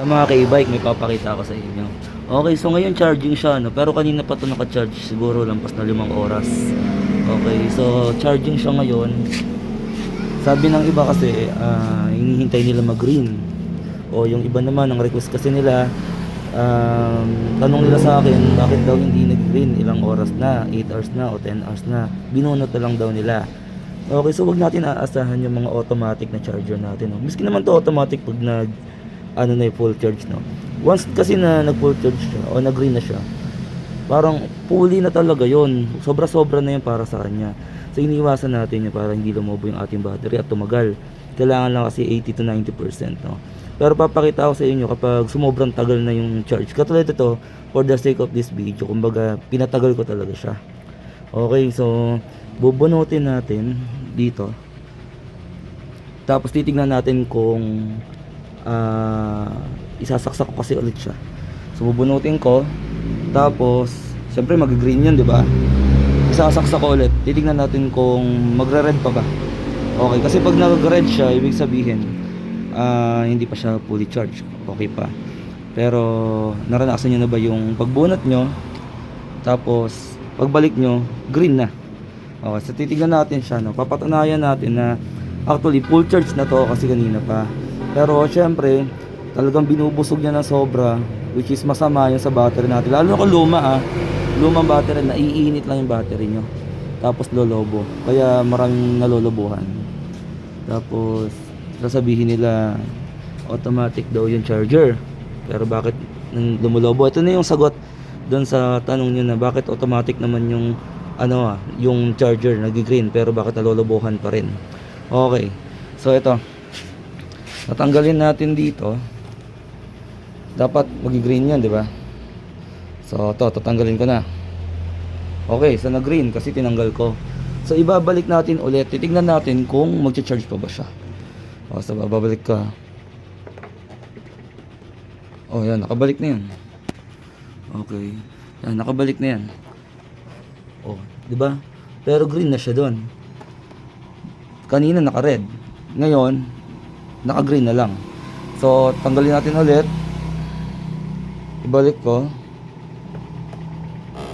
Sa mga ka-e-bike, may papakita ako sa inyo. Okay, so ngayon charging siya, no? pero kanina pa ito naka-charge, siguro lampas na limang oras. Okay, so charging siya ngayon. Sabi ng iba kasi, ah, hinihintay nila mag-green. O yung iba naman, ang request kasi nila, um, tanong nila sa akin, bakit daw hindi nag-green? Ilang oras na? 8 hours na o 10 hours na? Binunot na lang daw nila. Okay, so wag natin aasahan yung mga automatic na charger natin. No? Miski naman to automatic pag nag ano na yung full charge no. Once kasi na nag full charge siya o nag green na siya, parang fully na talaga yon. Sobra-sobra na yun para sa kanya. So iniwasan natin yun para hindi lumobo yung ating battery at tumagal. Kailangan lang kasi 80 to 90% no. Pero papakita ko sa inyo kapag sumobrang tagal na yung charge. Katulad ito, for the sake of this video, kumbaga pinatagal ko talaga siya. Okay, so bubunutin natin dito. Tapos titignan natin kung ah isasaksak ko kasi ulit siya. So bubunutin ko. Tapos siyempre mag-green 'yun, 'di ba? Isasaksak ko ulit. Titignan natin kung magre-red pa ba. Okay, kasi pag nag-red siya, ibig sabihin ah hindi pa siya fully charged. Okay pa. Pero naranasan niyo na ba yung pagbunot nyo tapos pagbalik nyo green na. Okay, so titignan natin siya, no? Papatunayan natin na actually full charge na to kasi kanina pa. Pero syempre, talagang binubusog niya ng sobra which is masama yun sa battery natin. Lalo na kung luma ah. Lumang battery, naiinit lang yung battery nyo. Tapos lolobo. Kaya maraming nalolobohan. Tapos, sasabihin nila automatic daw yung charger. Pero bakit nang lumulobo? Ito na yung sagot doon sa tanong nyo na bakit automatic naman yung ano ah, yung charger nag-green pero bakit nalolobohan pa rin. Okay. So ito. Tatanggalin natin dito. Dapat mag-green yan, di ba? So to, tatanggalin ko na. Okay, so nag-green kasi tinanggal ko. So ibabalik natin ulit. Titignan natin kung magcha-charge pa ba siya. O, so babalik ka. Oh, yan, nakabalik na yan. Okay. Yan, nakabalik na yan. Oh, 'di ba? Pero green na siya doon. Kanina naka-red. Ngayon, naka-green na lang. So, tanggalin natin ulit. Ibalik ko.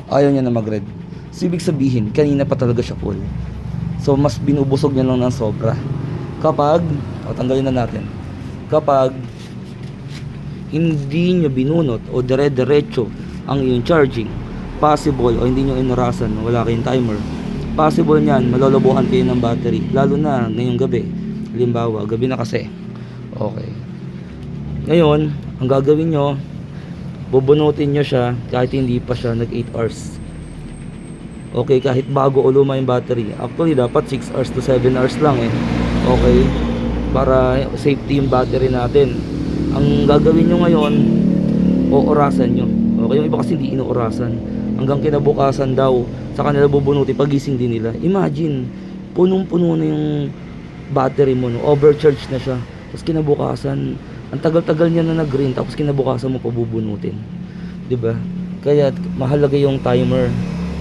Ayaw niya na mag-red. So, ibig sabihin, kanina pa talaga siya full. So, mas binubusog niya lang ng sobra. Kapag, o tanggalin na natin. Kapag hindi nyo binunot o dire-diretso ang iyong charging, possible o hindi nyo inurasan, wala kayong timer, possible niyan, malolobohan kayo ng battery, lalo na ngayong gabi. Halimbawa, gabi na kasi. Okay. Ngayon, ang gagawin nyo, bubunutin nyo siya kahit hindi pa siya nag 8 hours. Okay, kahit bago o luma yung battery. Actually, dapat 6 hours to 7 hours lang eh. Okay? Para safety yung battery natin. Ang gagawin nyo ngayon, oorasan nyo. Okay, yung iba kasi hindi inuorasan. Hanggang kinabukasan daw, sa kanila bubunutin, pagising din nila. Imagine, punong-puno na yung battery mo, no? overcharge na siya. Tapos kinabukasan, ang tagal-tagal niya na nag-green, tapos kinabukasan mo pa bubunutin. 'Di ba? Kaya mahalaga yung timer.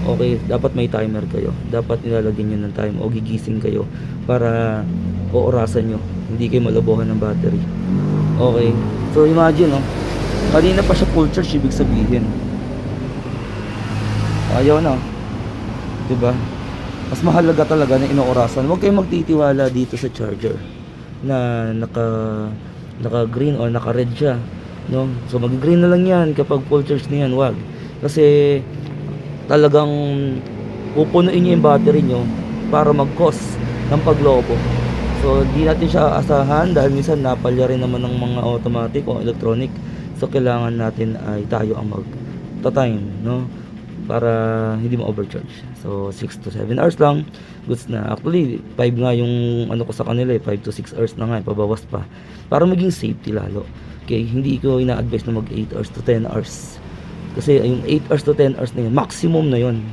Okay, dapat may timer kayo. Dapat nilalagyan nyo ng time o gigising kayo para oorasan nyo. Hindi kayo malabohan ng battery. Okay. So imagine, no? Kanina pa siya full charge, ibig sabihin. Ayaw na. 'Di ba? Mas mahalaga talaga na inoorasan. Huwag kayong magtitiwala dito sa charger na naka naka green o naka red siya, no? So mag-green na lang 'yan kapag full charge na 'yan, wag. Kasi talagang pupunuin niyo yung battery niyo para mag-cause ng paglobo. So, di natin siya asahan dahil minsan napalya rin naman ng mga automatic o electronic. So, kailangan natin ay tayo ang mag-time, no? Para hindi ma-overcharge. So, 6 to 7 hours lang. Goods na. Actually, 5 nga yung ano ko sa kanila eh. 5 to 6 hours na nga eh. Pabawas pa. Para maging safety lalo. Okay, hindi ko ina-advise na mag 8 hours to 10 hours. Kasi yung 8 hours to 10 hours na yun, maximum na yun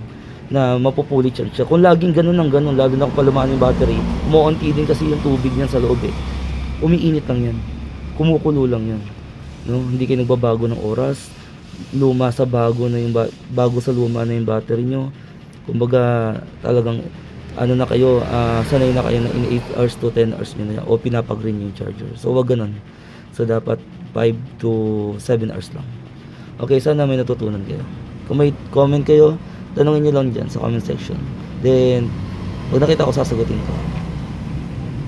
na mapupuli charge siya. Kung laging ganun ng ganun, lalo na kung palumaan yung battery, umuunti din kasi yung tubig niyan sa loob eh. Umiinit lang yan. Kumukulo lang yan. No? Hindi kayo nagbabago ng oras. Luma sa bago na yung ba- bago sa luma na yung battery nyo. Kumbaga talagang ano na kayo, ah, sanay na kayo na in 8 hours to 10 hours nyo na yan, o pinapag-green yung charger. So wag ganun. So dapat 5 to 7 hours lang. Okay, sana may natutunan kayo. Kung may comment kayo, tanongin nyo lang dyan sa comment section. Then, pag nakita ko, sasagutin ko.